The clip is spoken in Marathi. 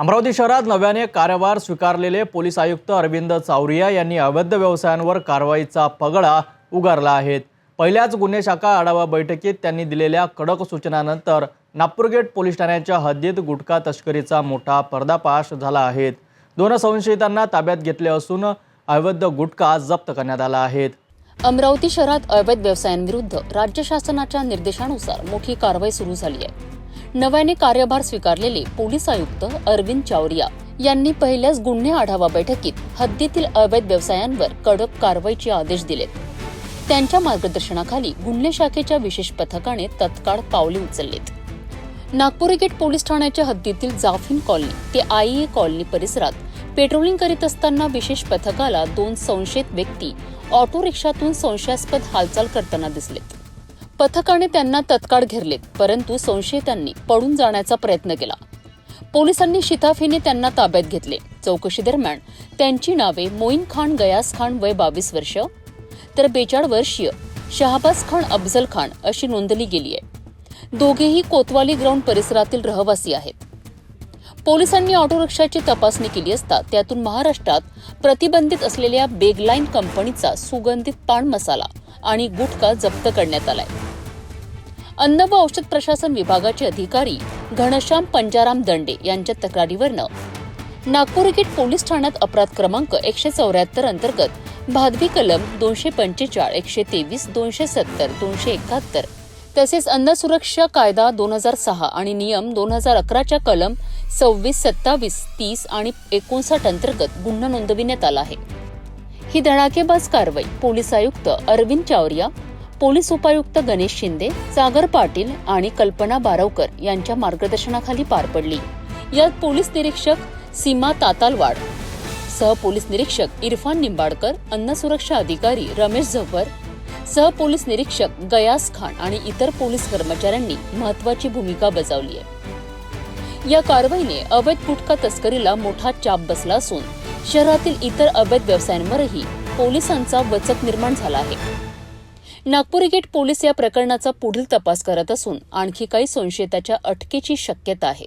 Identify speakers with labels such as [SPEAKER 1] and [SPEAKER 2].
[SPEAKER 1] अमरावती शहरात नव्याने कार्यभार स्वीकारलेले पोलीस आयुक्त अरविंद चावरिया यांनी अवैध व्यवसायांवर कारवाईचा पगडा उगारला आहे. पहिल्याच गुन्हे शाखा आढावा बैठकीत त्यांनी दिलेल्या कडक सूचनानंतर नागपूरगेट पोलीस ठाण्याच्या हद्दीत गुटखा तस्करीचा मोठा पर्दापाश झाला आहे. दोन संशयितांना ताब्यात घेतले असून अवैध गुटखा जप्त करण्यात आला आहे.
[SPEAKER 2] अमरावती शहरात अवैध व्यवसायांविरुद्ध राज्य शासनाच्या निर्देशानुसार मोठी कारवाई सुरू झाली आहे. नव्याने कार्यभार स्वीकारलेले पोलीस आयुक्त अरविंद चावरिया यांनी पहिल्याच गुन्हे आढावा बैठकीत हद्दीतील अवैध व्यवसायांवर कडक कारवाईचे आदेश दिलेत. त्यांच्या मार्गदर्शनाखाली गुन्हे शाखेच्या विशेष पथकाने तत्काळ पावले उचललीत. नागपूर गेट पोलीस ठाण्याच्या हद्दीतील जाफिन कॉलनी ते आईए कॉलनी परिसरात पेट्रोलिंग करीत असताना विशेष पथकाला दोन संशयित व्यक्ती ऑटो रिक्षातून संशयास्पद हालचाल करताना दिसलेत. पथकाने त्यांना तत्काळ घेरलेत परंतु संशयितांनी पळून जाण्याचा प्रयत्न केला. पोलिसांनी शिताफीने त्यांना ताब्यात घेतले. चौकशी दरम्यान त्यांची नावे मोईन खान गयास खान वय बावीस वर्ष तर बेचाळ वर्षीय शहाबाज खान अफजल खान अशी नोंदली गेली आहे. दोघेही कोतवाली ग्राउंड परिसरातील रहिवासी आहेत. पोलिसांनी ऑटो रिक्षाची तपासणी केली असता त्यातून महाराष्ट्रात प्रतिबंधित असलेल्या बेगलाईन कंपनीचा सुगंधित पान मसाला आणि गुटखा जप्त करण्यात आलाय. अन्न व औषध प्रशासन विभागाचे अधिकारी घनश्याम पंजाराम दंडे यांच्या तक्रारीवरनं नागपूर गेट पोलीस ठाण्यात अपराध क्रमांक एकशे चौऱ्याहत्तर अंतर्गत भादवी कलम दोनशे पंचेचाळ एकशे तेवीस दोनशे सत्तर दोनशे एकाहत्तर तसेच अन्न सुरक्षा कायदा दोन हजार सहा आणि नियम दोन हजार अकराच्या कलम सव्वीस सत्तावीस तीस आणि एकोणसाठ अंतर्गत गुन्हा नोंदविण्यात आला आहे. ही धडाकेबाज कारवाई पोलीस आयुक्त अरविंद चावरिया पोलीस उपायुक्त गणेश शिंदे सागर पाटील आणि कल्पना बारवकर यांच्या मार्गदर्शनाखाली पार पडली. यात पोलीस निरीक्षक सीमा तातालवाड सह पोलीस निरीक्षक इरफान निंबाडकर अन्न सुरक्षा अधिकारी रमेश झव्वर सह पोलीस निरीक्षक गयास खान आणि इतर पोलीस कर्मचाऱ्यांनी महत्वाची भूमिका बजावली आहे. या कारवाईने अवैध गुटखा तस्करीला मोठा चाप बसला असून शहरातील इतर अवैध व्यवसायांवरही पोलिसांचा वचक निर्माण झाला आहे. नागपूर गेट पोलीस या प्रकरणाचा पुढील तपास करत असून आणखी काही संशयिताच्या अटकेची शक्यता आहे.